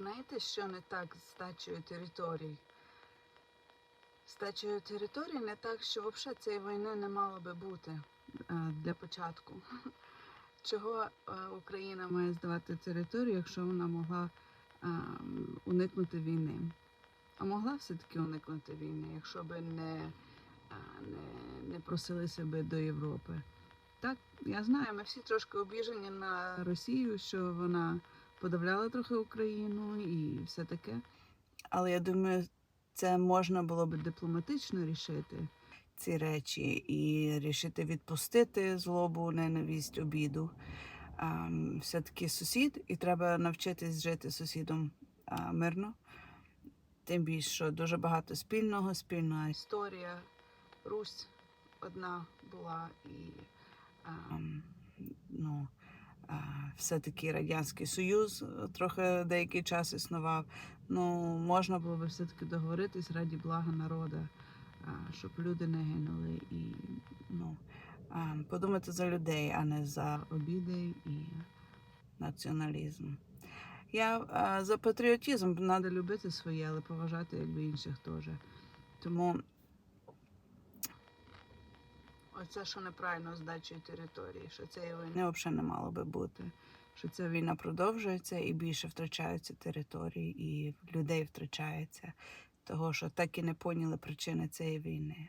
Знаєте, що не так з здачею територій? Здачею територій не так, що взагалі цієї війни не мало би бути е, для початку. Чого е, Україна має здавати територію, якщо вона могла е, уникнути війни? А могла все-таки уникнути війни, якщо не, е, не, не просилися би до Європи. Так, я знаю, ми всі трошки обіжені на Росію, що вона подавляла трохи Україну і все таке. Але я думаю, це можна було би дипломатично рішити ці речі і рішити відпустити злобу, ненависть, обіду. Все-таки сусід, і треба навчитись жити сусідом мирно. Тим більше, що дуже багато спільного, спільна історія. Русь одна була і все-таки Радянський Союз е, трохи деякий час існував. Ну, можна було би все-таки договоритись раді блага народу, щоб люди не гинули і ну, подумати за людей, а не за обіди і націоналізм. Я за патріотизм треба любити своє, але поважати якби інших теж. Тому оце, що неправильно здачею території, що цієї війни взагалі не мало би бути. Що ця війна продовжується і більше втрачаються території, і людей втрачається, того що так і не поняли причини цієї війни.